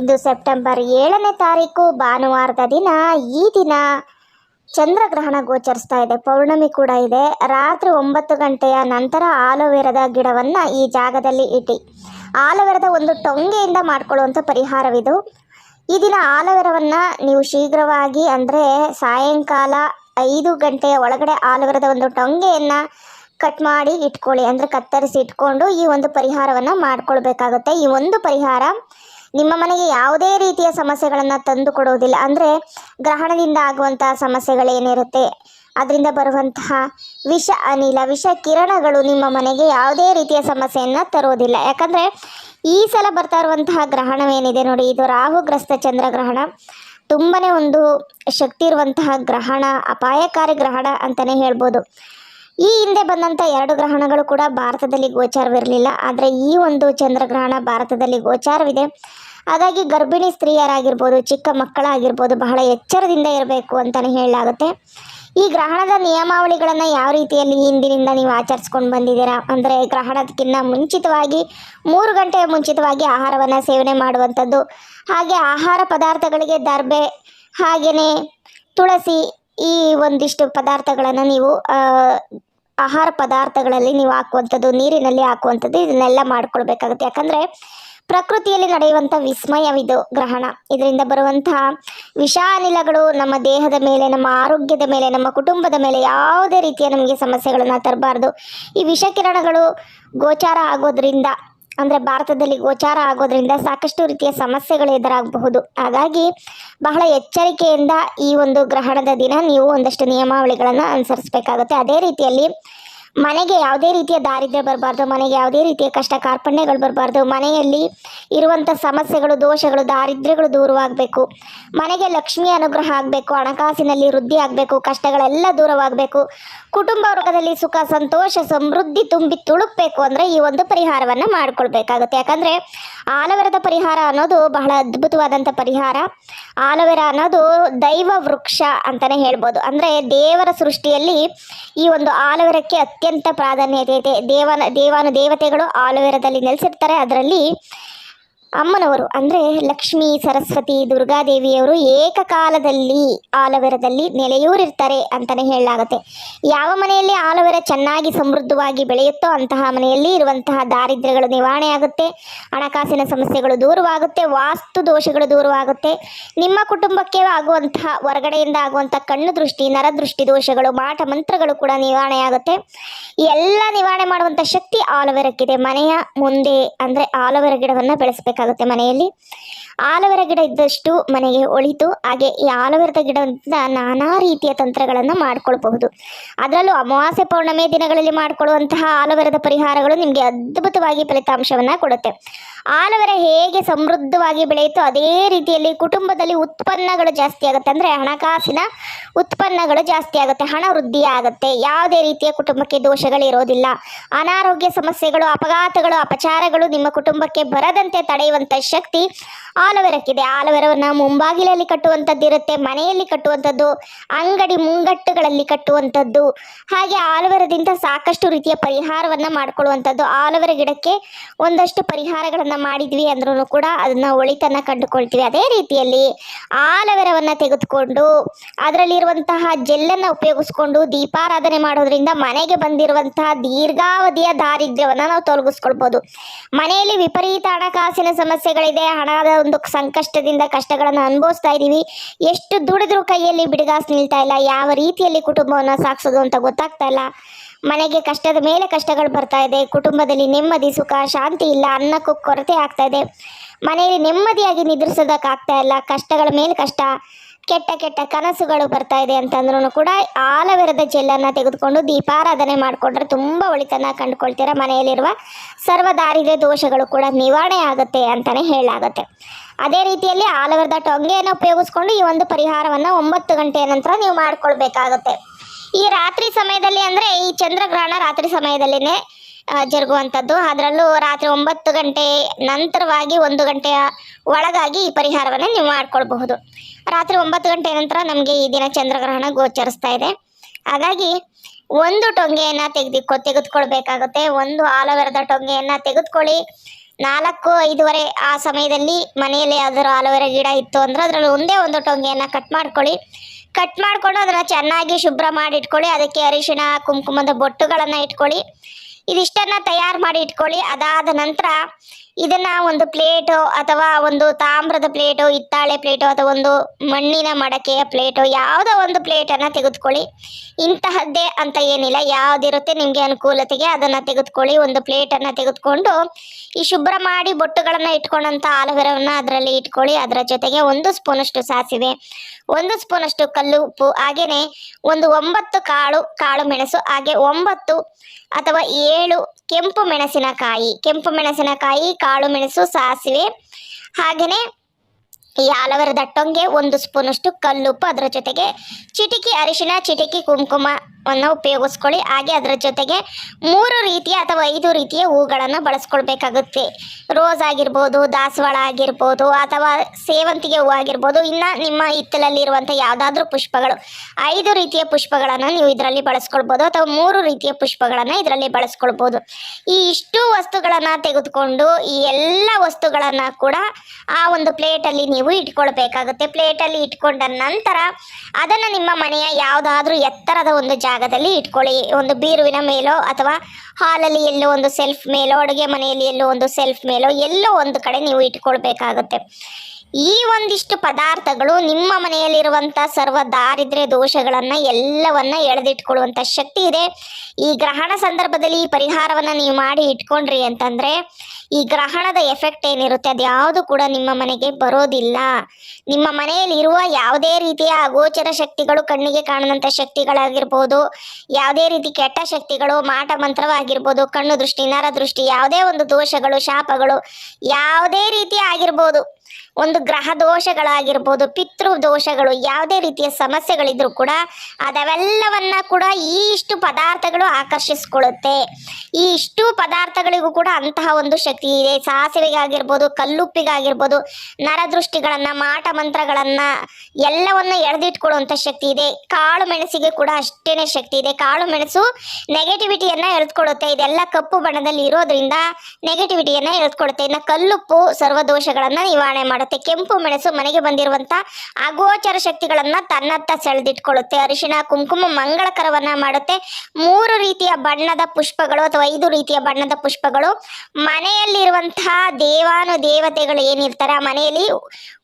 ಇದು ಸೆಪ್ಟೆಂಬರ್ ಏಳನೇ ತಾರೀಕು ಭಾನುವಾರದ ದಿನ. ಈ ದಿನ ಚಂದ್ರಗ್ರಹಣ ಗೋಚರಿಸ್ತಾ ಇದೆ. ಪೌರ್ಣಮಿ ಕೂಡ ಇದೆ. ರಾತ್ರಿ ಒಂಬತ್ತು ಗಂಟೆಯ ನಂತರ ಆಲೋವೆರದ ಗಿಡವನ್ನು ಈ ಜಾಗದಲ್ಲಿ ಇಟ್ಟಿ ಆಲೋವೆರದ ಒಂದು ಟೊಂಗೆಯಿಂದ ಮಾಡಿಕೊಳ್ಳುವಂಥ ಪರಿಹಾರವಿದು. ಈ ದಿನ ಆಲೋವೆರವನ್ನು ನೀವು ಶೀಘ್ರವಾಗಿ ಅಂದರೆ ಸಾಯಂಕಾಲ ಐದು ಗಂಟೆಯ ಒಳಗಡೆ ಆಲೋವೆರದ ಒಂದು ಟೊಂಗೆಯನ್ನು ಕಟ್ ಮಾಡಿ ಇಟ್ಕೊಳ್ಳಿ. ಅಂದರೆ ಕತ್ತರಿಸಿ ಇಟ್ಕೊಂಡು ಈ ಒಂದು ಪರಿಹಾರವನ್ನು ಮಾಡಿಕೊಳ್ಬೇಕಾಗುತ್ತೆ. ಈ ಒಂದು ಪರಿಹಾರ ನಿಮ್ಮ ಮನೆಗೆ ಯಾವುದೇ ರೀತಿಯ ಸಮಸ್ಯೆಗಳನ್ನು ತಂದು ಕೊಡೋದಿಲ್ಲ ಅಂದರೆ ಗ್ರಹಣದಿಂದ ಆಗುವಂತಹ ಸಮಸ್ಯೆಗಳೇನಿರುತ್ತೆ? ಅದರಿಂದ ಬರುವಂತಹ ವಿಷ ಅನಿಲ, ವಿಷ ಕಿರಣಗಳು ನಿಮ್ಮ ಮನೆಗೆ ಯಾವುದೇ ರೀತಿಯ ಸಮಸ್ಯೆಯನ್ನು ತರುವುದಿಲ್ಲ ಯಾಕಂದರೆ ಈ ಸಲ ಬರ್ತಾ ಇರುವಂತಹ ಗ್ರಹಣವೇನಿದೆ ನೋಡಿ, ಇದು ರಾಹುಗ್ರಸ್ತ ಚಂದ್ರಗ್ರಹಣ ತುಂಬಾ ಒಂದು ಶಕ್ತಿ ಇರುವಂತಹ ಗ್ರಹಣ, ಅಪಾಯಕಾರಿ ಗ್ರಹಣ ಅಂತಲೇ ಹೇಳ್ಬೋದು. ಈ ಹಿಂದೆ ಬಂದಂಥ ಎರಡು ಗ್ರಹಣಗಳು ಕೂಡ ಭಾರತದಲ್ಲಿ ಗೋಚಾರವಿರಲಿಲ್ಲ. ಆದರೆ ಈ ಒಂದು ಚಂದ್ರಗ್ರಹಣ ಭಾರತದಲ್ಲಿ ಗೋಚಾರವಿದೆ. ಹಾಗಾಗಿ ಗರ್ಭಿಣಿ ಸ್ತ್ರೀಯರಾಗಿರ್ಬೋದು, ಚಿಕ್ಕ ಮಕ್ಕಳಾಗಿರ್ಬೋದು ಬಹಳ ಎಚ್ಚರದಿಂದ ಇರಬೇಕು ಅಂತಲೇ ಹೇಳಲಾಗುತ್ತೆ. ಈ ಗ್ರಹಣದ ನಿಯಮಾವಳಿಗಳನ್ನು ಯಾವ ರೀತಿಯಲ್ಲಿ ಹಿಂದಿನಿಂದ ನೀವು ಆಚರಿಸ್ಕೊಂಡು ಬಂದಿದ್ದೀರಾ? ಅಂದರೆ ಗ್ರಹಣದಕ್ಕಿಂತ ಮುಂಚಿತವಾಗಿ, ಮೂರು ಗಂಟೆಯ ಮುಂಚಿತವಾಗಿ ಆಹಾರವನ್ನು ಸೇವನೆ ಮಾಡುವಂಥದ್ದು, ಹಾಗೆ ಆಹಾರ ಪದಾರ್ಥಗಳಿಗೆ ದರ್ಬೆ, ಹಾಗೆಯೇ ತುಳಸಿ ಈ ಒಂದಿಷ್ಟು ಪದಾರ್ಥಗಳನ್ನು ನೀವು ಆಹಾರ ಪದಾರ್ಥಗಳಲ್ಲಿ ನೀವು ಹಾಕುವಂಥದ್ದು, ನೀರಿನಲ್ಲಿ ಹಾಕುವಂಥದ್ದು ಇದನ್ನೆಲ್ಲ ಮಾಡ್ಕೊಳ್ಬೇಕಾಗುತ್ತೆ. ಯಾಕಂದರೆ ಪ್ರಕೃತಿಯಲ್ಲಿ ನಡೆಯುವಂಥ ವಿಸ್ಮಯವಿದು ಗ್ರಹಣ. ಇದರಿಂದ ಬರುವಂತಹ ವಿಷಾನಿಲಗಳು ನಮ್ಮ ದೇಹದ ಮೇಲೆ, ನಮ್ಮ ಆರೋಗ್ಯದ ಮೇಲೆ, ನಮ್ಮ ಕುಟುಂಬದ ಮೇಲೆ ಯಾವುದೇ ರೀತಿಯ ನಮಗೆ ಸಮಸ್ಯೆಗಳನ್ನು ತರಬಾರ್ದು. ಈ ವಿಷಕಿರಣಗಳು ಗೋಚಾರ ಆಗೋದ್ರಿಂದ, ಅಂದರೆ ಭಾರತದಲ್ಲಿ ಗೋಚಾರ ಆಗೋದ್ರಿಂದ ಸಾಕಷ್ಟು ರೀತಿಯ ಸಮಸ್ಯೆಗಳು ಎದುರಾಗಬಹುದು. ಹಾಗಾಗಿ ಬಹಳ ಎಚ್ಚರಿಕೆಯಿಂದ ಈ ಒಂದು ಗ್ರಹಣದ ದಿನ ನೀವು ಒಂದಷ್ಟು ನಿಯಮಾವಳಿಗಳನ್ನು ಅನುಸರಿಸಬೇಕಾಗುತ್ತೆ. ಅದೇ ರೀತಿಯಲ್ಲಿ ಮನೆಗೆ ಯಾವುದೇ ರೀತಿಯ ದಾರಿದ್ರ್ಯ ಬರಬಾರ್ದು, ಮನೆಗೆ ಯಾವುದೇ ರೀತಿಯ ಕಷ್ಟ, ಕಾರ್ಪಣ್ಯಗಳು ಬರಬಾರ್ದು. ಮನೆಯಲ್ಲಿ ಇರುವಂಥ ಸಮಸ್ಯೆಗಳು, ದೋಷಗಳು, ದಾರಿದ್ರ್ಯಗಳು ದೂರವಾಗಬೇಕು. ಮನೆಗೆ ಲಕ್ಷ್ಮಿ ಅನುಗ್ರಹ ಆಗಬೇಕು, ಹಣಕಾಸಿನಲ್ಲಿ ವೃದ್ಧಿ ಆಗಬೇಕು, ಕಷ್ಟಗಳೆಲ್ಲ ದೂರವಾಗಬೇಕು. ಕುಟುಂಬ ವರ್ಗದಲ್ಲಿ ಸುಖ, ಸಂತೋಷ, ಸಮೃದ್ಧಿ ತುಂಬಿ ತುಳುಕ್ಬೇಕು ಅಂದರೆ ಈ ಒಂದು ಪರಿಹಾರವನ್ನು ಮಾಡ್ಕೊಳ್ಬೇಕಾಗುತ್ತೆ. ಯಾಕಂದರೆ ಆಲವೆರದ ಪರಿಹಾರ ಅನ್ನೋದು ಬಹಳ ಅದ್ಭುತವಾದಂಥ ಪರಿಹಾರ. ಆಲವೆರ ಅನ್ನೋದು ದೈವ ವೃಕ್ಷ ಅಂತಲೇ ಹೇಳ್ಬೋದು. ಅಂದರೆ ದೇವರ ಸೃಷ್ಟಿಯಲ್ಲಿ ಈ ಒಂದು ಆಲವೆರಕ್ಕೆ ಅತ್ಯಂತ ಪ್ರಾಧಾನ್ಯತೆ ಇದೆ. ದೇವನ, ದೇವಾನು ದೇವತೆಗಳು ಆಲವೆರದಲ್ಲಿ ನೆಲೆಸಿರ್ತಾರೆ. ಅದರಲ್ಲಿ ಅಮ್ಮನವರು, ಅಂದರೆ ಲಕ್ಷ್ಮೀ, ಸರಸ್ವತಿ, ದುರ್ಗಾದೇವಿಯವರು ಏಕಕಾಲದಲ್ಲಿ ಆಲವೆರದಲ್ಲಿ ನೆಲೆಯೂರಿರ್ತಾರೆ ಅಂತಲೇ ಹೇಳಲಾಗುತ್ತೆ. ಯಾವ ಮನೆಯಲ್ಲಿ ಆಲವೆರ ಚೆನ್ನಾಗಿ ಸಮೃದ್ಧವಾಗಿ ಬೆಳೆಯುತ್ತೋ ಅಂತಹ ಮನೆಯಲ್ಲಿ ಇರುವಂತಹ ದಾರಿದ್ರ್ಯಗಳು ನಿವಾರಣೆ ಆಗುತ್ತೆ ಹಣಕಾಸಿನ ಸಮಸ್ಯೆಗಳು ದೂರವಾಗುತ್ತೆ, ವಾಸ್ತು ದೋಷಗಳು ದೂರವಾಗುತ್ತೆ, ನಿಮ್ಮ ಕುಟುಂಬಕ್ಕೆ ಆಗುವಂತಹ ಹೊರಗಡೆಯಿಂದ ಆಗುವಂಥ ಕಣ್ಣು ದೃಷ್ಟಿ ನರದೃಷ್ಟಿ ದೋಷಗಳು, ಮಾಟ ಮಂತ್ರಗಳು ಕೂಡ ನಿವಾರಣೆ ಆಗುತ್ತೆ ಎಲ್ಲ ನಿವಾರಣೆ ಮಾಡುವಂಥ ಶಕ್ತಿ ಆಲವೆರಕ್ಕಿದೆ. ಮನೆಯ ಮುಂದೆ, ಅಂದರೆ ಆಲವೆರ ಗಿಡವನ್ನು ಬೆಳೆಸಬೇಕಾಗುತ್ತೆ ಮನೆಯಲ್ಲಿ. ಆಲೋವೆರ ಗಿಡ ಇದ್ದಷ್ಟು ಮನೆಗೆ ಒಳಿತು. ಹಾಗೆ ಈ ಆಲೋವೆರದ ಗಿಡದಿಂದ ನಾನಾ ರೀತಿಯ ತಂತ್ರಗಳನ್ನು ಮಾಡ್ಕೊಳ್ಬಹುದು. ಅದರಲ್ಲೂ ಅಮಾವಾಸ್ಯ ಪೌರ್ಣಮೆ ದಿನಗಳಲ್ಲಿ ಮಾಡಿಕೊಳ್ಳುವಂತಹ ಆಲೋವೆರದ ಪರಿಹಾರಗಳು ನಿಮಗೆ ಅದ್ಭುತವಾಗಿ ಫಲಿತಾಂಶವನ್ನು ಕೊಡುತ್ತೆ. ಆಲೋವೆರ ಹೇಗೆ ಸಮೃದ್ಧವಾಗಿ ಬೆಳೆಯುತ್ತೋ ಅದೇ ರೀತಿಯಲ್ಲಿ ಕುಟುಂಬದಲ್ಲಿ ಉತ್ಪನ್ನಗಳು ಜಾಸ್ತಿ ಆಗುತ್ತೆ. ಅಂದರೆ ಹಣಕಾಸಿನ ಉತ್ಪನ್ನಗಳು ಜಾಸ್ತಿ ಆಗುತ್ತೆ, ಹಣ ವೃದ್ಧಿ ಆಗುತ್ತೆ. ಯಾವುದೇ ರೀತಿಯ ಕುಟುಂಬಕ್ಕೆ ದೋಷಗಳಿರೋದಿಲ್ಲ ಅನಾರೋಗ್ಯ ಸಮಸ್ಯೆಗಳು, ಅಪಘಾತಗಳು, ಅಪಚಾರಗಳು ನಿಮ್ಮ ಕುಟುಂಬಕ್ಕೆ ಬರದಂತೆ ತಡೆಯುವಂಥ ಶಕ್ತಿ ಆಲೋವೆರಕ್ಕಿದೆ. ಆಲೋವೆರವನ್ನು ಮುಂಬಾಗಿಲಲ್ಲಿ ಕಟ್ಟುವಂಥದ್ದು ಇರುತ್ತೆ ಮನೆಯಲ್ಲಿ ಕಟ್ಟುವಂಥದ್ದು, ಅಂಗಡಿ ಮುಂಗಟ್ಟುಗಳಲ್ಲಿ ಕಟ್ಟುವಂಥದ್ದು, ಹಾಗೆ ಆಲವರದಿಂದ ಸಾಕಷ್ಟು ರೀತಿಯ ಪರಿಹಾರವನ್ನು ಮಾಡಿಕೊಳ್ಳುವಂಥದ್ದು. ಆಲವರ ಗಿಡಕ್ಕೆ ಒಂದಷ್ಟು ಪರಿಹಾರಗಳನ್ನು ಮಾಡಿದ್ವಿ ಅಂದ್ರೂ ಕೂಡ ಅದನ್ನು ಒಳಿತನ್ನು ಕಂಡುಕೊಳ್ತೀವಿ. ಅದೇ ರೀತಿಯಲ್ಲಿ ಆಲವರವನ್ನ ತೆಗೆದುಕೊಂಡು ಅದರಲ್ಲಿರುವಂತಹ ಜೆಲ್ಲನ್ನು ಉಪಯೋಗಿಸ್ಕೊಂಡು ದೀಪಾರಾಧನೆ ಮಾಡೋದ್ರಿಂದ ಮನೆಗೆ ಬಂದಿರುವಂತಹ ದೀರ್ಘಾವಧಿಯ ದಾರಿದ್ರ್ಯವನ್ನು ನಾವು ತೊಲಗಿಸ್ಕೊಳ್ಬೋದು. ಮನೆಯಲ್ಲಿ ವಿಪರೀತ ಹಣಕಾಸಿನ ಸಮಸ್ಯೆಗಳಿದೆ. ಹಣದ ಒಂದು ಸಂಕಷ್ಟದಿಂದ ಕಷ್ಟಗಳನ್ನು ಅನುಭವಿಸ್ತಾ ಇದ್ದೀವಿ ಎಷ್ಟು ದುಡಿದ್ರೂ ಕೈಯಲ್ಲಿ ಬಿಡುಗಾಸು ನಿಲ್ತಾ ಇಲ್ಲ. ಯಾವ ರೀತಿಯಲ್ಲಿ ಕುಟುಂಬವನ್ನು ಸಾಗಿಸೋದು ಅಂತ ಗೊತ್ತಾಗ್ತಾ ಇಲ್ಲ. ಮನೆಗೆ ಕಷ್ಟದ ಮೇಲೆ ಕಷ್ಟಗಳು ಬರ್ತಾ ಇದೆ. ಕುಟುಂಬದಲ್ಲಿ ನೆಮ್ಮದಿ, ಸುಖ, ಶಾಂತಿ ಇಲ್ಲ ಅನ್ನಕ್ಕೂ ಕೊರತೆ ಆಗ್ತಾ ಇದೆ. ಮನೆಯಲ್ಲಿ ನೆಮ್ಮದಿಯಾಗಿ ನಿದ್ರಿಸೋದಕ್ಕಾಗ್ತಾ ಇಲ್ಲ. ಕಷ್ಟಗಳ ಮೇಲೆ ಕಷ್ಟ. ಕೆಟ್ಟ ಕೆಟ್ಟ ಕನಸುಗಳು ಬರ್ತಾ ಇದೆ ಅಂತಂದ್ರೂ ಕೂಡ ಆಲವೆರದ ಜೆಲ್ಲನ್ನು ತೆಗೆದುಕೊಂಡು ದೀಪಾರಾಧನೆ ಮಾಡಿಕೊಂಡ್ರೆ ತುಂಬ ಒಳಿತನ್ನು ಕಂಡುಕೊಳ್ತೀರ. ಮನೆಯಲ್ಲಿರುವ ಸರ್ವ ದೋಷಗಳು ಕೂಡ ನಿವಾರಣೆ ಆಗುತ್ತೆ ಅಂತಲೇ ಹೇಳಲಾಗುತ್ತೆ. ಅದೇ ರೀತಿಯಲ್ಲಿ ಆಲವೆರದ ಟೊಂಗೆಯನ್ನು ಉಪಯೋಗಿಸ್ಕೊಂಡು ಈ ಒಂದು ಪರಿಹಾರವನ್ನು ಒಂಬತ್ತು ಗಂಟೆಯ ನಂತರ ನೀವು ಮಾಡಿಕೊಳ್ಬೇಕಾಗುತ್ತೆ. ಈ ರಾತ್ರಿ ಸಮಯದಲ್ಲಿ ಅಂದರೆ ಈ ಚಂದ್ರಗ್ರಹಣ ರಾತ್ರಿ ಸಮಯದಲ್ಲಿನೇ ಜರುಗುವಂಥದ್ದು. ಅದರಲ್ಲೂ ರಾತ್ರಿ ಒಂಬತ್ತು ಗಂಟೆ ನಂತರವಾಗಿ ಒಂದು ಗಂಟೆಯ ಒಳಗಾಗಿ ಈ ಪರಿಹಾರವನ್ನು ನೀವು ಮಾಡ್ಕೊಳ್ಬಹುದು. ರಾತ್ರಿ ಒಂಬತ್ತು ಗಂಟೆ ನಂತರ ನಮಗೆ ಈ ದಿನ ಚಂದ್ರಗ್ರಹಣ ಗೋಚರಿಸ್ತಾ ಇದೆ. ಹಾಗಾಗಿ ಒಂದು ಟೊಂಗೆಯನ್ನು ತೆಗೆದುಕೊ ತೆಗೆದುಕೊಳ್ಬೇಕಾಗುತ್ತೆ. ಒಂದು ಆಲೋವೆರದ ಟೊಂಗೆಯನ್ನು ತೆಗೆದುಕೊಳ್ಳಿ. ನಾಲ್ಕು, ಐದುವರೆ ಆ ಸಮಯದಲ್ಲಿ ಮನೆಯಲ್ಲಿ ಯಾವ್ದಾದ್ರು ಆಲೋವೆರಾ ಗಿಡ ಇತ್ತು ಅಂದರೆ ಅದರಲ್ಲಿ ಒಂದೇ ಒಂದು ಟೊಂಗೆಯನ್ನು ಕಟ್ ಮಾಡ್ಕೊಳ್ಳಿ. ಕಟ್ ಮಾಡಿಕೊಂಡು ಅದನ್ನು ಚೆನ್ನಾಗಿ ಶುಭ್ರ ಮಾಡಿ ಇಟ್ಕೊಳ್ಳಿ ಅದಕ್ಕೆ ಅರಿಶಿಣ, ಕುಂಕುಮದ ಬೊಟ್ಟುಗಳನ್ನು ಇಟ್ಕೊಳ್ಳಿ. ಇದಿಷ್ಟನ್ನು ತಯಾರು ಮಾಡಿ ಇಟ್ಕೊಳ್ಳಿ. ಅದಾದ ನಂತರ ಇದನ್ನ ಒಂದು ಪ್ಲೇಟು ಅಥವಾ ಒಂದು ತಾಮ್ರದ ಪ್ಲೇಟು, ಹಿತ್ತಾಳೆ ಪ್ಲೇಟು ಅಥವಾ ಒಂದು ಮಣ್ಣಿನ ಮಡಕೆಯ ಪ್ಲೇಟು, ಯಾವುದೋ ಒಂದು ಪ್ಲೇಟನ್ನು ತೆಗೆದುಕೊಳ್ಳಿ. ಇಂತಹದ್ದೇ ಅಂತ ಏನಿಲ್ಲ. ಯಾವುದಿರುತ್ತೆ ನಿಮಗೆ ಅನುಕೂಲತೆಗೆ ಅದನ್ನು ತೆಗೆದುಕೊಳ್ಳಿ. ಒಂದು ಪ್ಲೇಟನ್ನು ತೆಗೆದುಕೊಂಡು ಈ ಶುಭ್ರ ಮಾಡಿ ಬೊಟ್ಟುಗಳನ್ನು ಇಟ್ಕೊಂಡಂಥ ಆಲೋವೆರವನ್ನು ಅದರಲ್ಲಿ ಇಟ್ಕೊಳ್ಳಿ. ಅದರ ಜೊತೆಗೆ ಒಂದು ಸ್ಪೂನಷ್ಟು ಸಾಸಿವೆ, ಒಂದು ಸ್ಪೂನಷ್ಟು ಕಲ್ಲು ಉಪ್ಪು ಹಾಗೆಯೇ ಒಂದು ಒಂಬತ್ತು ಕಾಳು ಕಾಳು ಮೆಣಸು, ಹಾಗೆ ಒಂಬತ್ತು ಅಥವಾ ಏಳು ಕೆಂಪು ಮೆಣಸಿನಕಾಯಿ. ಕೆಂಪು ಮೆಣಸಿನಕಾಯಿ ಕಾಳು ಮೆಣಸು ಸಾಸಿವೆ ಹಾಗೆಯೇ ಈ ಆಲವರ ದಟ್ಟೊಂಗೆ ಒಂದು ಸ್ಪೂನಷ್ಟು ಕಲ್ಲುಪ್ಪು ಅದರ ಜೊತೆಗೆ ಚಿಟಿಕಿ ಅರಿಶಿಣ ಚಿಟಿಕಿ ಕುಂಕುಮವನ್ನು ಉಪಯೋಗಿಸ್ಕೊಳ್ಳಿ. ಹಾಗೆ ಅದರ ಜೊತೆಗೆ ಮೂರು ರೀತಿಯ ಅಥವಾ ಐದು ರೀತಿಯ ಹೂಗಳನ್ನು ಬಳಸ್ಕೊಳ್ಬೇಕಾಗುತ್ತೆ. ರೋಸ್ ಆಗಿರ್ಬೋದು, ದಾಸವಾಳ ಆಗಿರ್ಬೋದು, ಅಥವಾ ಸೇವಂತಿಗೆ ಹೂ ಆಗಿರ್ಬೋದು, ಇನ್ನು ನಿಮ್ಮ ಹಿತ್ತಲಲ್ಲಿರುವಂಥ ಯಾವುದಾದ್ರೂ ಪುಷ್ಪಗಳು. ಐದು ರೀತಿಯ ಪುಷ್ಪಗಳನ್ನು ನೀವು ಇದರಲ್ಲಿ ಬಳಸ್ಕೊಳ್ಬೋದು ಅಥವಾ ಮೂರು ರೀತಿಯ ಪುಷ್ಪಗಳನ್ನು ಇದರಲ್ಲಿ ಬಳಸ್ಕೊಳ್ಬೋದು. ಈ ಇಷ್ಟು ವಸ್ತುಗಳನ್ನು ತೆಗೆದುಕೊಂಡು ಈ ಎಲ್ಲ ವಸ್ತುಗಳನ್ನು ಕೂಡ ಆ ಒಂದು ಪ್ಲೇಟಲ್ಲಿ ನೀವು ಇಟ್ಕೊಳ್ಬೇಕಾಗುತ್ತೆ. ಪ್ಲೇಟಲ್ಲಿ ಇಟ್ಕೊಂಡ ನಂತರ ಅದನ್ನು ನಿಮ್ಮ ಮನೆಯ ಯಾವುದಾದ್ರೂ ಎತ್ತರದ ಒಂದು ಜಾಗದಲ್ಲಿ ಇಟ್ಕೊಳ್ಳಿ. ಒಂದು ಬೀರುವಿನ ಮೇಲೋ ಅಥವಾ ಹಾಲಲ್ಲಿ ಎಲ್ಲೋ ಒಂದು ಸೆಲ್ಫ್ ಮೇಲೋ, ಅಡುಗೆ ಮನೆಯಲ್ಲಿ ಎಲ್ಲೋ ಒಂದು ಸೆಲ್ಫ್ ಮೇಲೋ ಎಲ್ಲೋ ಒಂದು ಕಡೆ ನೀವು ಇಟ್ಕೊಳ್ಬೇಕಾಗುತ್ತೆ. ಈ ಒಂದಿಷ್ಟು ಪದಾರ್ಥಗಳು ನಿಮ್ಮ ಮನೆಯಲ್ಲಿರುವಂಥ ಸರ್ವ ದಾರಿದ್ರ್ಯ ದೋಷಗಳನ್ನು ಎಲ್ಲವನ್ನ ಎಳೆದಿಟ್ಕೊಳ್ಳುವಂಥ ಶಕ್ತಿ ಇದೆ. ಈ ಗ್ರಹಣ ಸಂದರ್ಭದಲ್ಲಿ ಈ ಪರಿಹಾರವನ್ನು ನೀವು ಮಾಡಿ ಇಟ್ಕೊಂಡ್ರಿ ಅಂತಂದರೆ ಈ ಗ್ರಹಣದ ಎಫೆಕ್ಟ್ ಏನಿರುತ್ತೆ? ಅದು ಯಾವುದು ಕೂಡ ನಿಮ್ಮ ಮನೆಗೆ ಬರೋದಿಲ್ಲ. ನಿಮ್ಮ ಮನೆಯಲ್ಲಿ ಇರುವ ಯಾವುದೇ ರೀತಿಯ ಅಗೋಚರ ಶಕ್ತಿಗಳು ಕಣ್ಣಿಗೆ ಕಾಣದಂಥ ಶಕ್ತಿಗಳಾಗಿರ್ಬೋದು, ಯಾವುದೇ ರೀತಿ ಕೆಟ್ಟ ಶಕ್ತಿಗಳು, ಮಾಟ ಮಂತ್ರವಾಗಿರ್ಬೋದು, ಕಣ್ಣು ದೃಷ್ಟಿ, ನರ ದೃಷ್ಟಿ, ಯಾವುದೇ ಒಂದು ದೋಷಗಳು, ಶಾಪಗಳು, ಯಾವುದೇ ರೀತಿ ಆಗಿರ್ಬೋದು. ಒಂದು ಗ್ರಹ ದೋಷಗಳಾಗಿರ್ಬೋದು, ಪಿತೃ ದೋಷಗಳು, ಯಾವುದೇ ರೀತಿಯ ಸಮಸ್ಯೆಗಳಿದ್ರೂ ಕೂಡ ಅದವೆಲ್ಲವನ್ನ ಕೂಡ ಈ ಇಷ್ಟು ಪದಾರ್ಥಗಳು ಆಕರ್ಷಿಸ್ಕೊಳ್ಳುತ್ತೆ. ಈ ಇಷ್ಟು ಪದಾರ್ಥಗಳಿಗೂ ಕೂಡ ಅಂತಹ ಒಂದು ಶಕ್ತಿ ಇದೆ. ಸಾಸಿವೆಗಾಗಿರ್ಬೋದು, ಕಲ್ಲುಪ್ಪಿಗಾಗಿರ್ಬೋದು, ನರದೃಷ್ಟಿಗಳನ್ನ, ಮಾಟ ಮಂತ್ರಗಳನ್ನ ಎಲ್ಲವನ್ನ ಎಳೆದಿಟ್ಕೊಳ್ಳುವಂತ ಶಕ್ತಿ ಇದೆ. ಕಾಳು ಮೆಣಸಿಗೆ ಕೂಡ ಅಷ್ಟೇನೆ ಶಕ್ತಿ ಇದೆ. ಕಾಳು ಮೆಣಸು ನೆಗೆಟಿವಿಟಿಯನ್ನು ಎಳೆದುಕೊಳ್ಳುತ್ತೆ. ಇದೆಲ್ಲ ಕಪ್ಪು ಬಣ್ಣದಲ್ಲಿ ಇರೋದ್ರಿಂದ ನೆಗೆಟಿವಿಟಿಯನ್ನ ಎಳೆದುಕೊಳ್ಳುತ್ತೆ. ಇನ್ನು ಕಲ್ಲುಪ್ಪು ಸರ್ವ ದೋಷಗಳನ್ನ ನಿವಾರಣೆ ಮಾಡುತ್ತೆ. ಕೆಂಪು ಮೆಣಸು ಮನೆಗೆ ಬಂದಿರುವಂತಹ ಅಗೋಚರ ಶಕ್ತಿಗಳನ್ನು ತನ್ನತ್ತ ಸೆಳೆದಿಟ್ಕೊಳ್ಳುತ್ತೆ. ಅರಿಶಿಣ, ಕುಂಕುಮ ಮಂಗಳಕರವನ್ನ ಮಾಡುತ್ತೆ. ಮೂರು ರೀತಿಯ ಬಣ್ಣದ ಪುಷ್ಪಗಳು ಅಥವಾ ಐದು ರೀತಿಯ ಬಣ್ಣದ ಪುಷ್ಪಗಳು. ಮನೆಯಲ್ಲಿರುವಂತಹ ದೇವಾನು ದೇವತೆಗಳು ಏನಿರ್ತಾರೆ, ಆ ಮನೆಯಲ್ಲಿ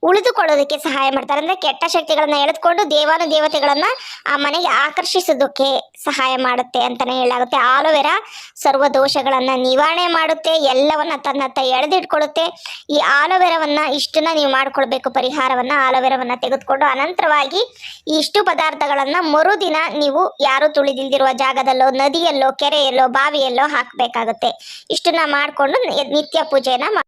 ಉಳಿದುಕೊಳ್ಳೋದಕ್ಕೆ ಸಹಾಯ ಮಾಡ್ತಾರೆ. ಅಂದ್ರೆ ಕೆಟ್ಟ ಶಕ್ತಿಗಳನ್ನ ಎಳೆದುಕೊಂಡು ದೇವಾನು ದೇವತೆಗಳನ್ನ ಆ ಮನೆಗೆ ಆಕರ್ಷಿಸೋದಕ್ಕೆ ಸಹಾಯ ಮಾಡುತ್ತೆ ಅಂತಾನೆ ಹೇಳಲಾಗುತ್ತೆ. ಆಲೋವೆರಾ ಸರ್ವ ದೋಷಗಳನ್ನ ನಿವಾರಣೆ ಮಾಡುತ್ತೆ. ಎಲ್ಲವನ್ನ ತನ್ನತ್ತ ಎಳೆದಿಟ್ಕೊಳ್ಳುತ್ತೆ. ಈ ಆಲೋವೆರಾವನ್ನ ಇಷ್ಟನ್ನ ನೀವು ಮಾಡ್ಕೊಳ್ಬೇಕು, ಪರಿಹಾರವನ್ನ, ಆಲೋವೆರವನ್ನು ತೆಗೆದುಕೊಂಡು ಅನಂತರವಾಗಿ ಈ ಇಷ್ಟು ಪದಾರ್ಥಗಳನ್ನ ಮರುದಿನ ನೀವು ಯಾರು ತುಳಿದಿಲ್ದಿರುವ ಜಾಗದಲ್ಲೋ, ನದಿಯಲ್ಲೋ, ಕೆರೆಯಲ್ಲೋ, ಬಾವಿಯಲ್ಲೋ ಹಾಕಬೇಕಾಗುತ್ತೆ. ಇಷ್ಟನ್ನ ಮಾಡಿಕೊಂಡು ನಿತ್ಯ ಪೂಜೆನ